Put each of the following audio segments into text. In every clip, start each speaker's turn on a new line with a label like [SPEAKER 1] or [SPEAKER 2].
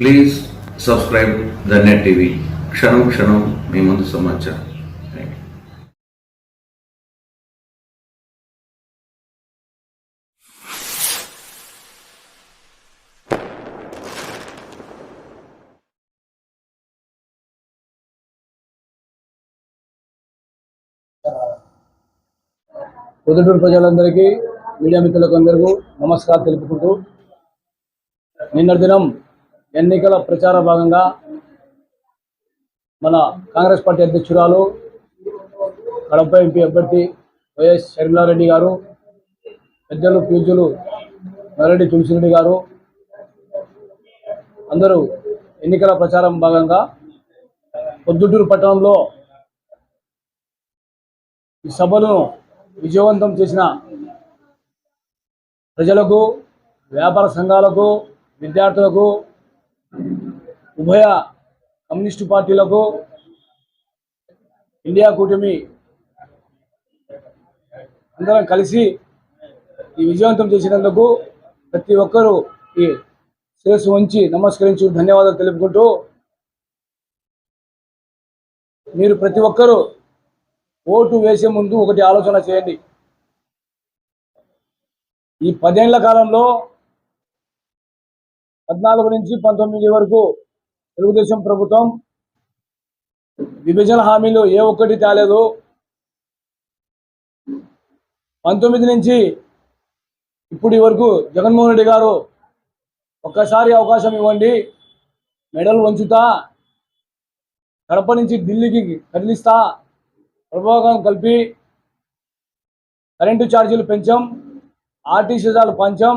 [SPEAKER 1] Please subscribe the net TV క్షణం క్షణం మీ ముందు సమాచారం.
[SPEAKER 2] పొద్దుటూరు ప్రజలందరికీ మీడియా మిత్రులకు అందరికీ నమస్కారం తెలుపుకుంటూ నిన్న దినం ఎన్నికల ప్రచార భాగంగా మన కాంగ్రెస్ పార్టీ అధ్యక్షురాలు కడప ఎంపీ అభ్యర్థి వైఎస్ షర్మిలారెడ్డి గారు పెద్దలు పూజలు నరెడ్డి తులసిరెడ్డి గారు అందరూ ఎన్నికల ప్రచారం భాగంగా పొద్దుటూరు పట్టణంలో ఈ సభను విజయవంతం చేసిన ప్రజలకు వ్యాపార సంఘాలకు విద్యార్థులకు ఉభయ కమ్యూనిస్టు పార్టీలకు ఇండియా కూటమి అందరం కలిసి ఈ విజయవంతం చేసినందుకు ప్రతి ఒక్కరూ ఈ శిరస్సు ఉంచి నమస్కరించి ధన్యవాదాలు తెలుపుకుంటూ మీరు ప్రతి ఒక్కరూ ఓటు వేసే ముందు ఒకటి ఆలోచన చేయండి. ఈ పదేళ్ళ కాలంలో పద్నాలుగు నుంచి పంతొమ్మిది వరకు తెలుగుదేశం ప్రభుత్వం విభజన హామీలు ఏ ఒక్కటి తేలేదు. పంతొమ్మిది నుంచి ఇప్పటి వరకు జగన్మోహన్ రెడ్డి గారు ఒక్కసారి అవకాశం ఇవ్వండి మెడల్ వంచుతా కడప నుంచి ఢిల్లీకి కదిలిస్తా ప్రభావం కలిపి కరెంటు ఛార్జీలు పెంచాం ఆర్టీసీ పంచాం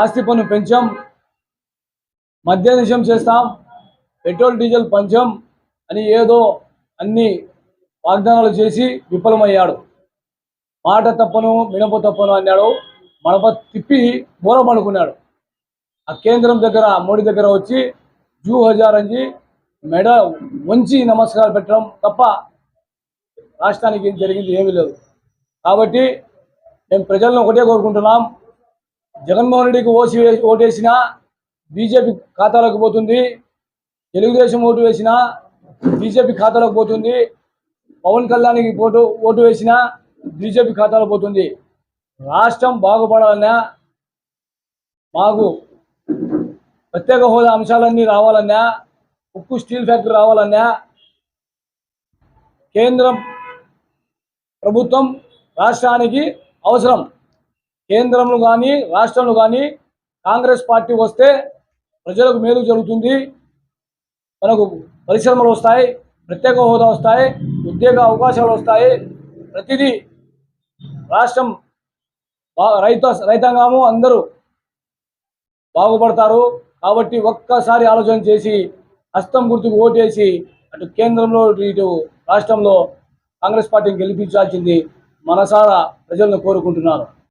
[SPEAKER 2] ఆస్తి పన్ను పెంచాం మద్య నిషం చేస్తాం పెట్రోల్ డీజిల్ పంచాం అని ఏదో అన్ని వాగ్దానాలు చేసి విఫలమయ్యాడు. మాట తప్పను మినప తప్పను అన్నాడు. మడప తిప్పి మూరమనుకున్నాడు ఆ కేంద్రం దగ్గర మోడీ దగ్గర వచ్చి జూ హజార్ అని మెడ వంచి నమస్కారం పెట్టడం తప్ప రాష్ట్రానికి ఏం జరిగింది ఏమీ లేదు. కాబట్టి మేము ప్రజలను ఒకటే కోరుకుంటున్నాం. జగన్మోహన్ రెడ్డికి ఓసి ఓటేసినా బీజేపీ ఖాతాలోకి పోతుంది. తెలుగుదేశం ఓటు వేసినా బీజేపీ ఖాతాలోకి పోతుంది. పవన్ కళ్యాణ్కి ఓటు ఓటు వేసినా బీజేపీ ఖాతాలో పోతుంది. రాష్ట్రం బాగుపడాలన్నా మాకు ప్రత్యేక హోదా అంశాలన్నీ రావాలన్నా ఉక్కు స్టీల్ ఫ్యాక్టరీ రావాలన్నా కేంద్రం ప్రభుత్వం రాష్ట్రానికి అవసరం. కేంద్రంలో కానీ రాష్ట్రంలో కానీ కాంగ్రెస్ పార్టీ వస్తే ప్రజలకు మేలు జరుగుతుంది. మనకు పరిశ్రమలు వస్తాయి ప్రత్యేక హోదా వస్తాయి ఉద్యోగ అవకాశాలు వస్తాయి. ప్రతిదీ రాష్ట్రం బా- రైతు రైతాంగము అందరూ బాగుపడతారు. కాబట్టి ఒక్కసారి ఆలోచన చేసి హస్తం గుర్తుకు ఓటేసి అటు కేంద్రంలో ఇటు రాష్ట్రంలో కాంగ్రెస్ పార్టీని గెలిపించాల్సింది మనసారా ప్రజలను కోరుకుంటున్నారు.